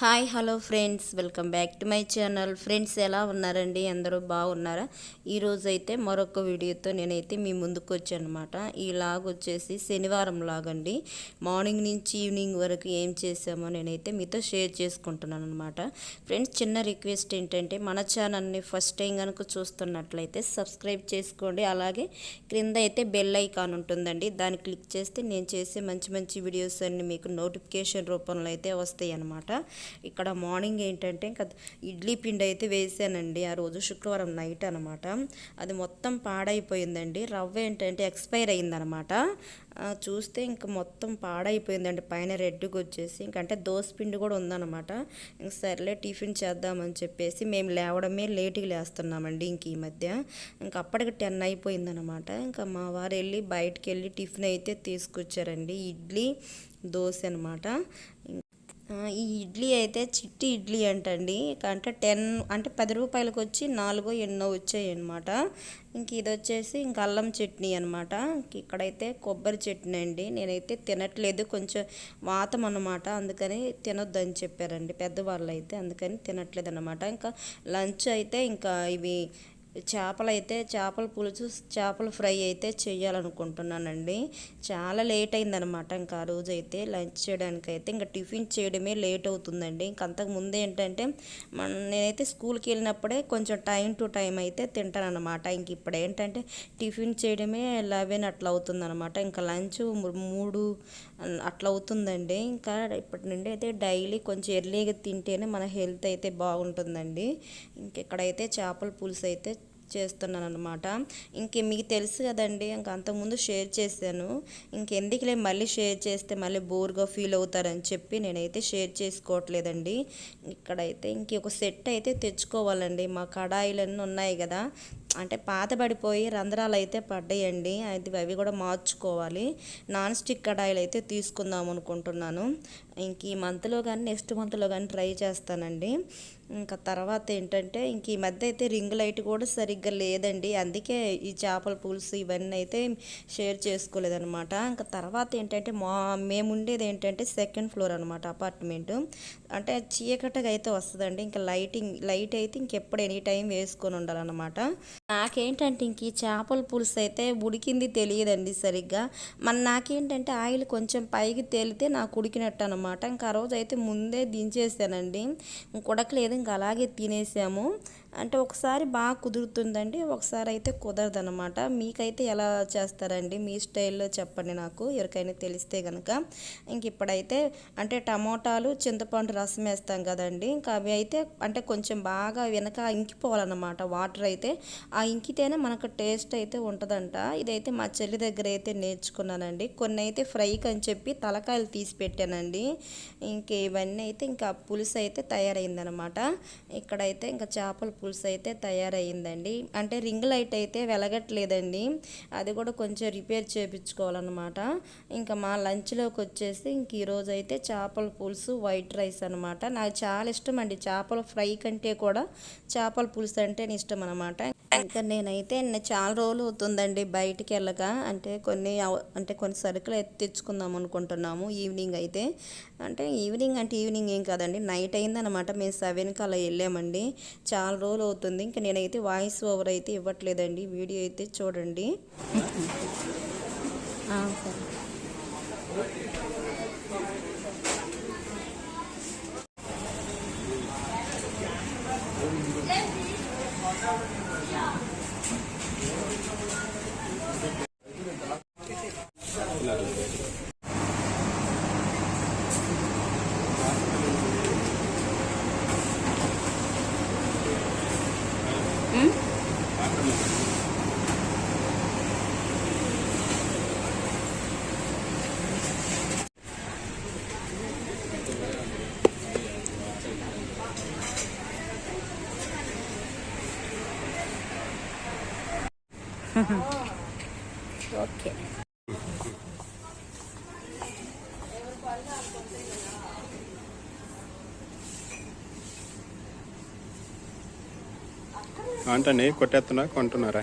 Hi hello friends. Welcome back to my channel. Friends ఎలా ఉన్నారండి? అందరూ బాగున్నారా? ఈరోజు అయితే మరొక వీడియోతో నేనైతే మీ ముందుకు వచ్చాను అనమాట ఈ లాగ్ వచ్చేసి శనివారం లాగండి అండి. మార్నింగ్ నుంచి ఈవినింగ్ వరకు ఏం చేసామో నేనైతే మీతో షేర్ చేసుకుంటున్నాను అనమాట ఫ్రెండ్స్ చిన్న రిక్వెస్ట్ ఏంటంటే మన ఛానల్ని ఫస్ట్ టైం కనుక చూస్తున్నట్లయితే సబ్స్క్రైబ్ చేసుకోండి. అలాగే క్రింద అయితే బెల్ ఐకాన్ ఉంటుందండి. దాన్ని క్లిక్ చేస్తే నేను చేసే మంచి మంచి వీడియోస్ అన్ని మీకు నోటిఫికేషన్ రూపంలో అయితే వస్తాయి అన్నమాట ఇక్కడ మార్నింగ్ ఏంటంటే ఇంకా ఇడ్లీ పిండి అయితే వేసానండి. ఆ రోజు శుక్రవారం నైట్ అనమాట అది మొత్తం పాడైపోయిందండి. రవ్వ ఏంటంటే ఎక్స్పైర్ అయిందనమాట చూస్తే ఇంకా మొత్తం పాడైపోయిందండి. పైన రెడ్గా వచ్చేసి ఇంకంటే దోశ పిండి కూడా ఉందన్నమాట. ఇంక సర్లే టిఫిన్ చేద్దామని చెప్పేసి మేము లేవడమే లేటుగా లేస్తున్నామండి ఇంక ఈ మధ్య. ఇంక అప్పటికి టెన్ అయిపోయిందనమాట ఇంకా మా వారు వెళ్ళి బయటికి వెళ్ళి టిఫిన్ అయితే తీసుకొచ్చారండి. ఇడ్లీ దోశ అనమాట ఈ ఇడ్లీ అయితే చిట్టి ఇడ్లీ అంటండి. అంటే టెన్ అంటే పది రూపాయలకు వచ్చి నాలుగో ఎన్నో వచ్చాయి అనమాట ఇంక ఇది వచ్చేసి ఇంక అల్లం చట్నీ అనమాట ఇక్కడైతే కొబ్బరి చట్నీ అండి. నేనైతే తినట్లేదు. కొంచెం వాతం అనమాట అందుకని తినొద్దని చెప్పారండి. పెద్దవాళ్ళు అయితే అందుకని తినట్లేదు అనమాట ఇంకా లంచ్ అయితే ఇంకా ఇవి చేపలు అయితే చేపల పులుసు చేపల ఫ్రై అయితే చేయాలనుకుంటున్నానండి చాలా లేట్ అయిందనమాట ఇంకా ఆ రోజు అయితే లంచ్ చేయడానికి అయితే ఇంకా టిఫిన్ చేయడమే లేట్ అవుతుందండి ఇంక అంతకు ముందు ఏంటంటే మన నేనైతే స్కూల్కి వెళ్ళినప్పుడే కొంచెం టైం టు టైం అయితే తింటానమాట ఇంక ఇప్పుడు ఏంటంటే టిఫిన్ చేయడమే లెవెన్ అట్లా అవుతుందనమాట ఇంకా లంచ్ మూడు అట్లా అవుతుందండి ఇంకా ఇప్పటి నుండి అయితే డైలీ కొంచెం ఎర్లీగా తింటేనే మన హెల్త్ అయితే బాగుంటుందండి. ఇంకెక్కడైతే చేపల పులుసు అయితే చేస్తున్నాను అనమాట ఇంకే మీకు తెలుసు కదండి ఇంకా అంతకుముందు షేర్ చేశాను. ఇంకెందుకులే మళ్ళీ షేర్ చేస్తే మళ్ళీ బోర్గా ఫీల్ అవుతారని చెప్పి నేనైతే షేర్ చేసుకోవట్లేదండి. ఇక్కడైతే ఇంకొక సెట్ అయితే తెచ్చుకోవాలండి. మా కడాయిలన్నీ ఉన్నాయి కదా అంటే పాతబడిపోయి రంధ్రాలు అయితే పడ్డాయండి. అది అవి కూడా మార్చుకోవాలి. నాన్ స్టిక్ కడాయిలు అయితే తీసుకుందాం అనుకుంటున్నాను. ఇంక ఈ మంత్లో కానీ నెక్స్ట్ మంత్లో కానీ ట్రై చేస్తానండి. ఇంకా తర్వాత ఏంటంటే ఇంక ఈ మధ్య అయితే రింగ్ లైట్ కూడా సరిగ్గా లేదండి. అందుకే ఈ చేపల పులుసు ఇవన్నీ అయితే షేర్ చేసుకోలేదనమాట ఇంకా తర్వాత ఏంటంటే మా మేము ఉండేది ఏంటంటే సెకండ్ ఫ్లోర్ అనమాట అపార్ట్మెంట్. అంటే చీకటగా అయితే వస్తుందండి. ఇంకా లైటింగ్ లైట్ అయితే ఇంకెప్పుడు ఎనీ టైం వేసుకొని ఉండాలన్నమాట. నాకేంటంటే ఇంక ఈ చేపల పులుసు అయితే ఉడికింది తెలియదండి సరిగ్గా. మన నాకేంటంటే ఆయిల్ కొంచెం పైకి తేలితే నాకు ఉడికినట్టు అనమాట ఇంకా ఆ రోజు అయితే ముందే దించేసానండి. ఉడకలేదు ఇంకా అలాగే తినేసాము. అంటే ఒకసారి బాగా కుదురుతుందండి ఒకసారి అయితే కుదరదనమాట మీకైతే ఎలా చేస్తారండి? మీ స్టైల్లో చెప్పండి నాకు ఎవరికైనా తెలిస్తే కనుక ఇంక ఇప్పుడైతే అంటే టమోటాలు చింతపండు రసం వేస్తాం కదండి. ఇంకా అవి అయితే అంటే కొంచెం బాగా వెనక ఇంకిపోవాలన్నమాట. వాటర్ అయితే ఆ ఇంకితేనే మనకు టేస్ట్ అయితే ఉంటుందంట. ఇదైతే మా చెల్లి దగ్గర అయితే నేర్చుకున్నానండి. కొన్ని అయితే ఫ్రైకి అని చెప్పి తలకాయలు తీసి పెట్టానండి. ఇంక ఇవన్నీ అయితే ఇంకా పులుసు అయితే తయారైందనమాట ఇక్కడైతే ఇంకా చేపలు పులుసు అయితే తయారయ్యిందండి. అంటే రింగ్ లైట్ అయితే వెలగట్లేదండి. అది కూడా కొంచెం రిపేర్ చేయించుకోవాలన్నమాట ఇంకా మా లంచ్లోకి వచ్చేసి ఇంక ఈరోజు అయితే చేపల పులుసు వైట్ రైస్ అనమాట నాకు చాలా ఇష్టం అండి. చేపల ఫ్రై కంటే కూడా చేపల పులుసు అంటే ఇష్టం అనమాట ఇంకా నేనైతే చాలా రోజులు అవుతుందండి బయటికి వెళ్ళక. అంటే కొన్ని అంటే కొన్ని సరుకులు అయితే తెచ్చుకుందాం అనుకుంటున్నాము ఈవినింగ్ అయితే. అంటే ఈవినింగ్ అంటే ఈవినింగ్ ఏం కాదండి. నైట్ అయిందనమాట మేము సెవెన్కి అలా వెళ్ళామండి. చాలా రోజులు అవుతుంది. ఇంకా నేనైతే వాయిస్ ఓవర్ అయితే ఇవ్వట్లేదండి. వీడియో అయితే చూడండి. ఓకే. అంటే కొట్టేస్తున్నా కొంటున్నారా?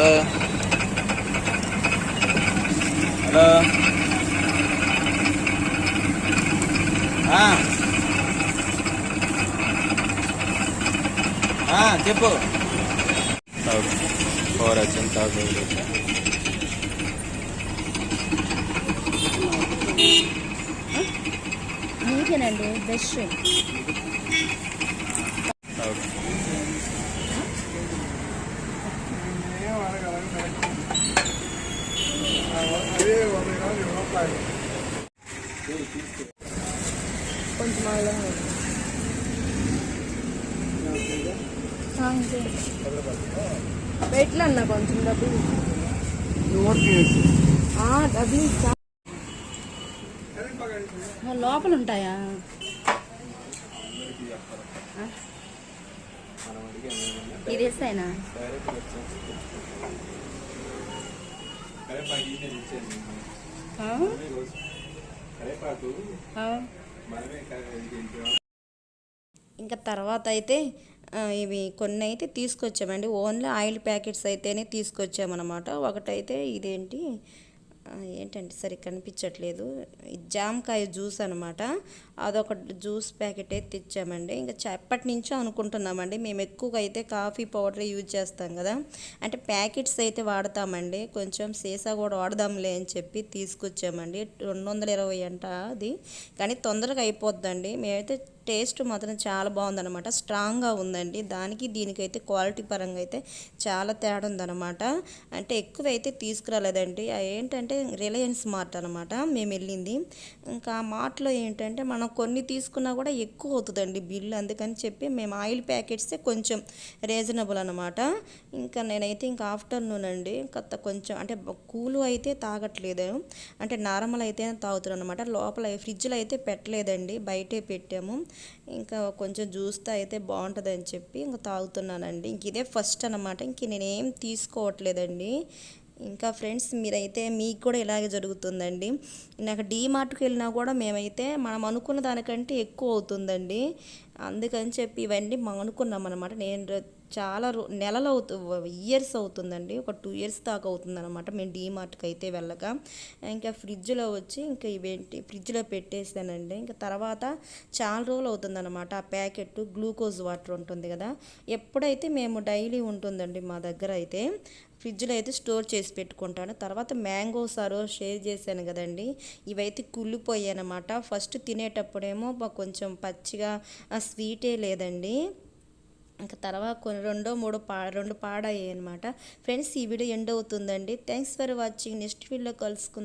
హలో. హలో. ఆ. ఆ, చెప్పు. తాగు ఫోర్ వచ్చింది తాగు నీకేనండి బెస్ట్ తాగు కొంచెం అలా పెట్ల అన్న కొంచెం డబ్బులు ఆ, డబ్బులు లోపల ఉంటాయా ఆ? ఆ? ఇంకా తర్వాత అయితే ఇవి కొన్ని అయితే తీసుకొచ్చామండి. ఓన్లీ ఆయిల్ ప్యాకెట్స్ అయితేనే తీసుకొచ్చామన్నమాట. ఒకటైతే ఇదేంటి? ఏంటంటే సరి కనిపించట్లేదు. జామకాయ జ్యూస్ అనమాట అదొక జ్యూస్ ప్యాకెట్ అయితే తెచ్చామండి. ఇంకా చ- ఎప్పటి నుంచో అనుకుంటున్నామండి. మేము ఎక్కువగా అయితే కాఫీ పౌడర్ యూజ్ చేస్తాం కదా. అంటే ప్యాకెట్స్ అయితే వాడతామండి. కొంచెం సీసా కూడా వాడదాంలే అని చెప్పి తీసుకొచ్చామండి. రెండు వందల ఇరవై అంట అది. కానీ తొందరగా అయిపోద్దండి. మేమైతే టేస్ట్ మాత్రం చాలా బాగుందన్నమాట. స్ట్రాంగ్గా ఉందండి. దానికి దీనికైతే క్వాలిటీ పరంగా అయితే చాలా తేడా ఉందన్నమాట. అంటే ఎక్కువ అయితే తీసుకురాలేదండి. ఏంటంటే రిలయన్స్ మార్ట్ అనమాట మేము వెళ్ళింది. ఇంకా ఆ మార్ట్లో ఏంటంటే మనం కొన్ని తీసుకున్నా కూడా ఎక్కువ అవుతుందండి బిల్లు అందుకని చెప్పి మేము ఆయిల్ ప్యాకెట్సే కొంచెం రీజనబుల్ అనమాట ఇంకా నేనైతే ఇంకా ఆఫ్టర్నూన్ అండి. కొత్త కొంచెం అంటే కూలు అయితే తాగట్లేదు. అంటే నార్మల్ అయితే తాగుతున్నాను అనమాట లోపల ఫ్రిడ్జ్లో అయితే పెట్టలేదండి. బయటే పెట్టాము. ఇంకా కొంచెం జ్యూస్ అయితే బాగుంటుంది అని చెప్పి ఇంకా తాగుతున్నానండి. ఇంక ఇదే ఫస్ట్ అనమాట ఇంక నేనేం తీసుకోవట్లేదండి. ఇంకా ఫ్రెండ్స్ మీరైతే మీకు కూడా ఇలాగే జరుగుతుందండి. నాకు డీమార్ట్కి వెళ్ళినా కూడా మేమైతే మనం అనుకున్న దానికంటే ఎక్కువ అవుతుందండి. అందుకని చెప్పి ఇవన్నీ మనం అనుకున్నాం అనమాట నేను చాలా రో నెలలు అవుతు ఇయర్స్ అవుతుందండి. ఒక టూ ఇయర్స్ దాకా అవుతుందన్నమాట. మేము డీమార్ట్కి అయితే వెళ్ళక. ఇంకా ఫ్రిడ్జ్లో వచ్చి ఇంకా ఇవేంటి ఫ్రిడ్జ్లో పెట్టేసానండి. ఇంకా తర్వాత చాలా రోజులు అవుతుందన్నమాట. ఆ ప్యాకెట్ గ్లూకోజ్ వాటర్ ఉంటుంది కదా. ఎప్పుడైతే మేము డైలీ ఉంటుందండి మా దగ్గర అయితే ఫ్రిడ్జ్లో అయితే స్టోర్ చేసి పెట్టుకుంటాను. తర్వాత మ్యాంగోస్ ఆ రోజు షేర్ చేశాను కదండి. ఇవైతే కుళ్ళిపోయాయి అనమాట ఫస్ట్ తినేటప్పుడేమో కొంచెం పచ్చిగా ఆ స్వీటే లేదండి. ఇంకా తర్వాత కొన్ని రెండో మూడో పా రెండు పాడయ్యాయి అనమాట ఫ్రెండ్స్ ఈ వీడియో ఎండ్ అవుతుందండి. Thanks for watching next video కలుసుకుందాం.